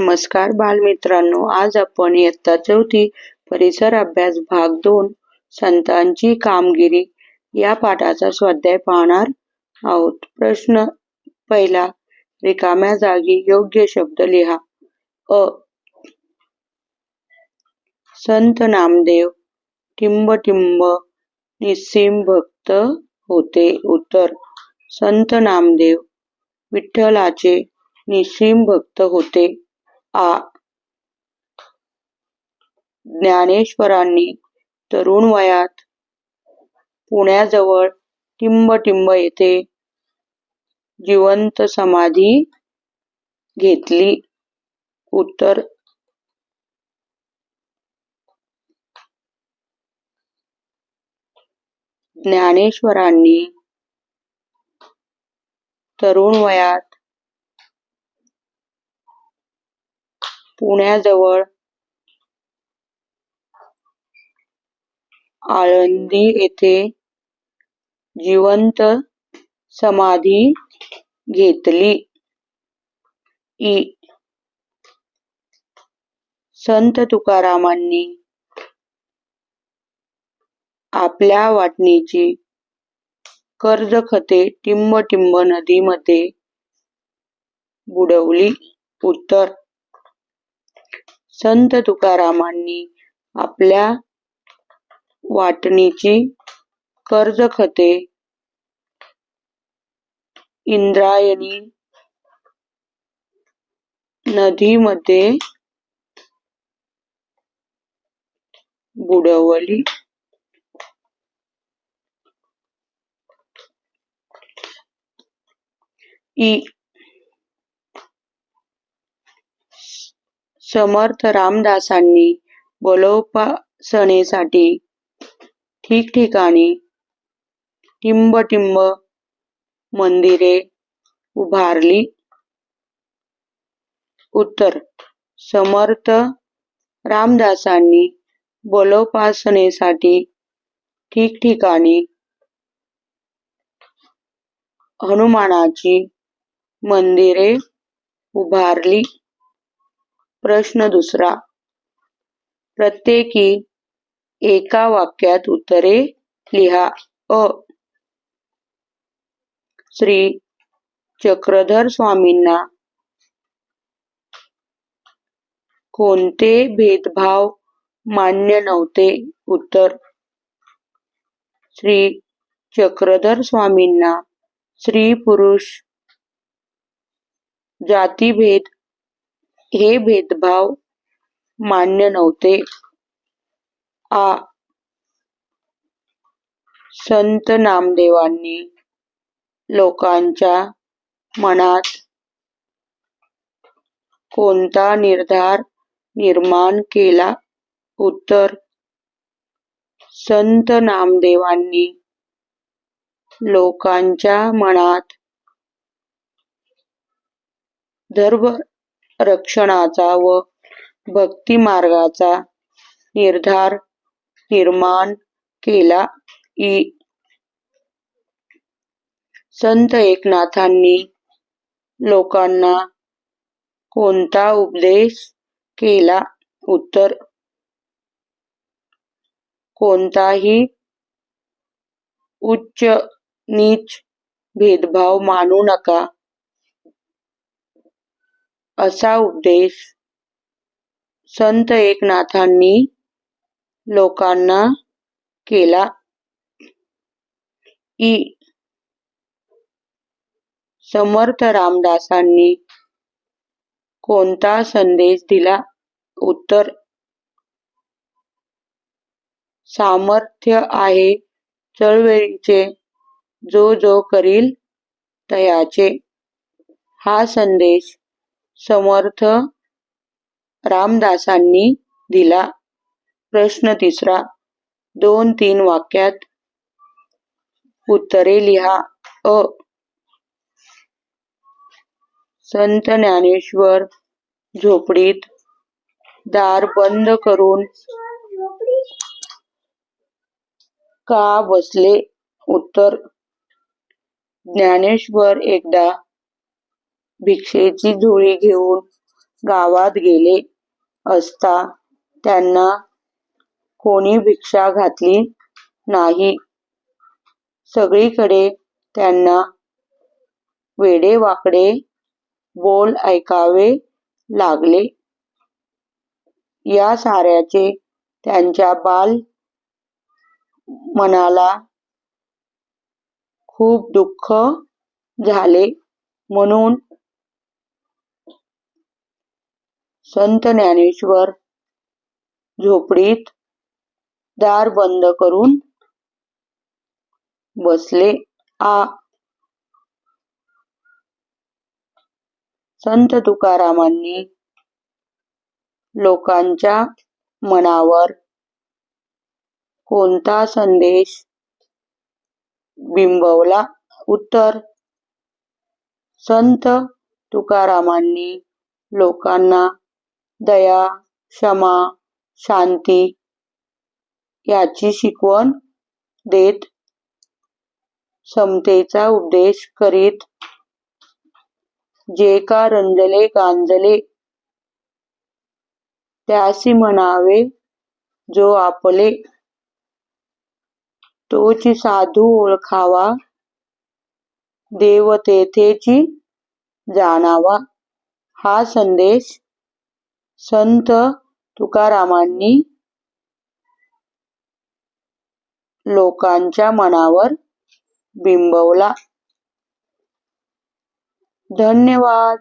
नमस्कार बालमित्रांनो आज आपण इयत्ता चौथी परिसर अभ्यास भाग दोन संतांची कामगिरी या पाठाचा स्वाध्याय पाहणार आहोत. प्रश्न पहिला रिकाम्या जागी योग्य शब्द लिहा. अ. संत नामदेव टिंब टिंब निस्सीम भक्त होते. उत्तर संत नामदेव विठ्ठलाचे निस्सीम भक्त होते. आ. ज्ञानेश्वरांनी तरुण वयात पुण्याजवळ टिंब येथे जिवंत समाधी घेतली. उत्तर. ज्ञानेश्वरांनी तरुण वयात पुण्याजवळ आळंदी येथे जिवंत समाधी घेतली. इ संत तुकारामांनी आपल्या वाटणीची कर्जखते टिंब नदीमध्ये बुडवली. उत्तर संत तुकारामांनी आपल्या वाटणीची कर्जखते इंद्रायणी नदीमध्ये बुडवली. इ समर्थ रामदासांनी बलोपासनेसाठी ठिकठिकाणी टिंब मंदिरे उभारली. उत्तर समर्थ रामदासांनी बलोपासनेसाठी ठिकठिकाणी हनुमानाची मंदिरे उभारली. प्रश्न दुसरा प्रत्येकी एका वाक्यात उत्तरे लिहा. अ श्री चक्रधर स्वामींना कोणते भेदभाव मान्य नव्हते? उत्तर श्री चक्रधर स्वामींना स्त्री पुरुष जातीभेद हे भेदभाव मान्य नव्हते. आ संत नामदेवांनी लोकांच्या मनात कोणता निर्धार निर्माण केला? उत्तर संत नामदेवांनी लोकांच्या मनात धर्म रक्षणाचा व भक्तिमार्गाचा निर्धार निर्माण केला. इ संत एकनाथांनी लोकांना कोणता उपदेश केला? उत्तर कोणताही उच्च नीच भेदभाव मानू नका असा उपदेश संत एकनाथांनी लोकांना केला. इ समर्थ रामदासांनी कोणता संदेश दिला? उत्तर सामर्थ्य आहे चळवळीचे जो जो करील तयाचे हा संदेश समर्थ रामदासांनी दिला. प्रश्न तिसरा दोन तीन वाक्यात उत्तरे लिहा. अ संत ज्ञानेश्वर झोपडीत दार बंद करून का बसले? उत्तर ज्ञानेश्वर एकदा भिक्षेची झुळी घेऊन गावात गेले असता त्यांना कोणी भिक्षा घातली नाही. सगळीकडे त्यांना वेडेवाकडे बोल ऐकावे लागले. या साऱ्याचे त्यांच्या बाल मनाला खूप दुःख झाले. म्हणून संत ज्ञानेश्वर झोपडीत दार बंद करून बसले. आ. संत तुकारामांनी लोकांच्या मनावर कोणता संदेश बिंबवला? उत्तर संत तुकारामांनी लोकांना दया, क्षमा, शांती याची शिकवण देत समतेचा उपदेश करीत. जे का रंजले गांजले त्यासी म्हणावे जो आपले. तोची साधू ओळखावा देव तेथेची जाणावा हा संदेश संत तुकारामांनी लोकांच्या मनावर बिंबवला. धन्यवाद.